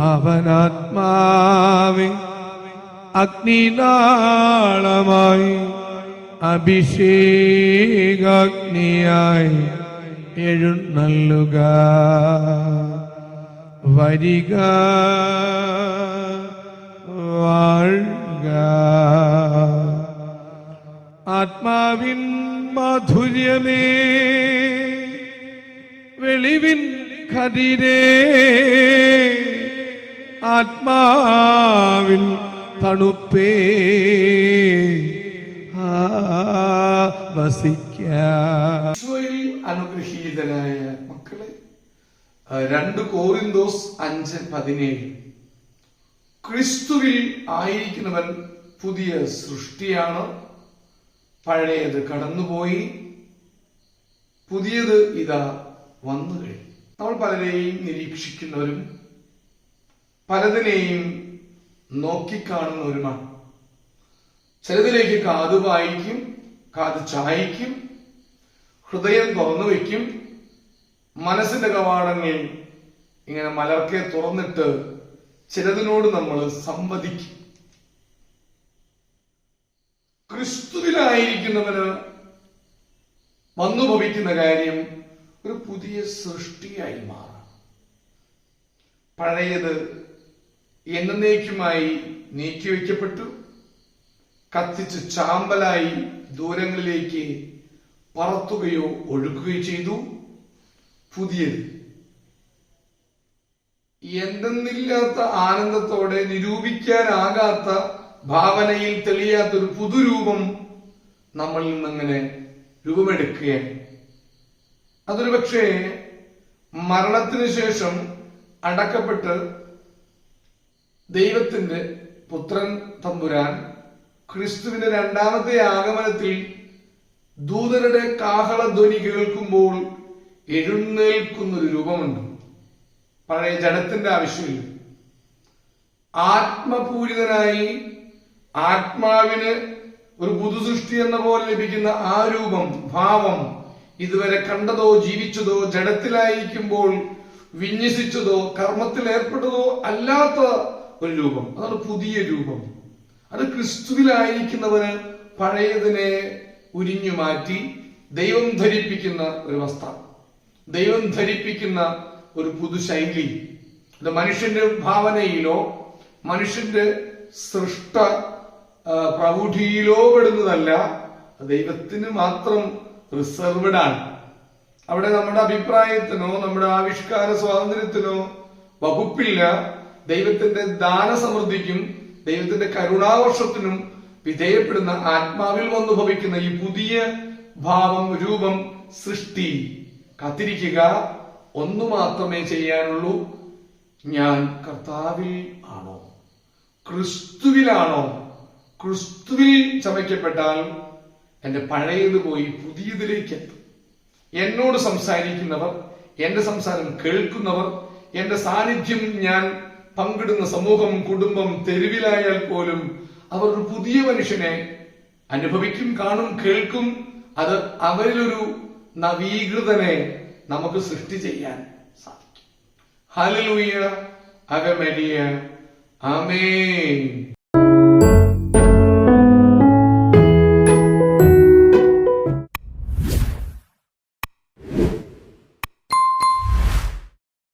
അവനാത്മാവെ അഗ്നിനാളമായി അഭിഷേകാഗ്നിയായി എഴുന്നള്ളുക. വരിക വാഴുക. ആത്മാവിൻ മാധുര്യമേ വെളിവിൻ കതിരേ ആത്മാവിൻ തണുപ്പേ. അനുഗ്രഹീതനായ മക്കളെ രണ്ട് കോറിന്തോസ് അഞ്ച് പതിനേഴ്. ക്രിസ്തുവിൽ ആയിരിക്കുന്നവൻ പുതിയ സൃഷ്ടിയാണ്. പഴയത് കടന്നുപോയി. പുതിയത് ഇതാ വന്നു കഴിഞ്ഞു. നമ്മൾ പലരെയും നിരീക്ഷിക്കുന്നവരും പലതിനെയും നോക്കിക്കാണുന്ന നോക്കിക്കാണുന്നവരുമാണ് ചിലതിലേക്ക് കാത് വായിക്കും കാത് ചായക്കും ഹൃദയം തുറന്നു വയ്ക്കും മനസ്സിന്റെ കവാടങ്ങൾ ഇങ്ങനെ മലർക്കെ തുറന്നിട്ട് ചിലതിനോട് നമ്മൾ സംവദിക്കും. ക്രിസ്തുവിലായിരിക്കുന്നവന് വന്നു ഭവിക്കുന്ന കാര്യം ഒരു പുതിയ സൃഷ്ടിയായി മാറാം. പഴയത് എന്നേക്കുമായി നീക്കിവെക്കപ്പെട്ടു കത്തിച്ച് ചാമ്പലായി ദൂരങ്ങളിലേക്ക് പറത്തുകയോ ഒഴുകുകയോ ചെയ്തു. പുതിയത്. എന്തെന്നില്ലാത്ത ആനന്ദത്തോടെ നിരൂപിക്കാനാകാത്ത ഭാവനയിൽ തെളിയാത്തൊരു പുതുരൂപം നമ്മളിൽ നിന്നങ്ങനെ രൂപമെടുക്കുകയാണ്. അതൊരു പക്ഷേ മരണത്തിന് ശേഷം അടക്കപ്പെട്ട് ദൈവത്തിന്റെ പുത്രൻ തമ്പുരാൻ ക്രിസ്തുവിന്റെ രണ്ടാമത്തെ ആഗമനത്തിൽ ദൂതരുടെ കാഹളധ്വനി കേൾക്കുമ്പോൾ എഴുന്നേൽക്കുന്നൊരു രൂപമുണ്ട്. പഴയ ജനത്തിന്റെ ആവശ്യമില്ല. ആത്മപൂരിതനായി ആത്മാവിന് ഒരു പുതുസൃഷ്ടി എന്ന പോലെ ലഭിക്കുന്ന ആ രൂപം ഭാവം ഇതുവരെ കണ്ടതോ ജീവിച്ചതോ ജഡത്തിലായിരിക്കുമ്പോൾ വിന്യസിച്ചതോ കർമ്മത്തിൽ ഏർപ്പെട്ടതോ അല്ലാത്ത ഒരു രൂപം. അതാണ് പുതിയ രൂപം. അത് ക്രിസ്തുവിലായിരിക്കുന്നവന് പഴയതിനെ ഉരിഞ്ഞു മാറ്റി ദൈവം ധരിപ്പിക്കുന്ന ഒരു വസ്ത്രം. ദൈവം ധരിപ്പിക്കുന്ന ഒരു പുതുശൈലി അത് മനുഷ്യന്റെ ഭാവനയിലോ മനുഷ്യന്റെ സൃഷ്ട പ്രൗഢിയിലോ പെടുന്നതല്ല. ദൈവത്തിന് മാത്രം റിസർവ്ഡ് ആണ്. അവിടെ നമ്മുടെ അഭിപ്രായത്തിനോ നമ്മുടെ ആവിഷ്കാര സ്വാതന്ത്ര്യത്തിനോ വകുപ്പില്ല. ദൈവത്തിന്റെ ദാനസമൃദ്ധിക്കും ദൈവത്തിന്റെ കരുണാവർഷത്തിനും വിധേയപ്പെടുന്ന ആത്മാവിൽ വന്നു ഭവിക്കുന്ന ഈ പുതിയ ഭാവം രൂപം സൃഷ്ടി. കാത്തിരിക്കുക. ഒന്നു മാത്രമേ ചെയ്യാനുള്ളൂ. ഞാൻ കർത്താവിൽ ആണോ? ക്രിസ്തുവിലാണോ? ക്രിസ്തുവിൽ ചമയ്ക്കപ്പെട്ടാൽ എന്റെ പഴയത് പോയി പുതിയതിലേക്ക് എത്തും. എന്നോട് സംസാരിക്കുന്നവർ എന്റെ സംസാരം കേൾക്കുന്നവർ എന്റെ സാന്നിധ്യം ഞാൻ പങ്കിടുന്ന സമൂഹം കുടുംബം തെരുവിലായാൽ പോലും അവർ ഒരു പുതിയ മനുഷ്യനെ അനുഭവിക്കും കാണും കേൾക്കും. അത് അവരിലൊരു നവീകൃതനെ നമുക്ക് സൃഷ്ടി ചെയ്യാൻ സാധിക്കും. ഹലലൂയ അകമരിയ ആമേൻ.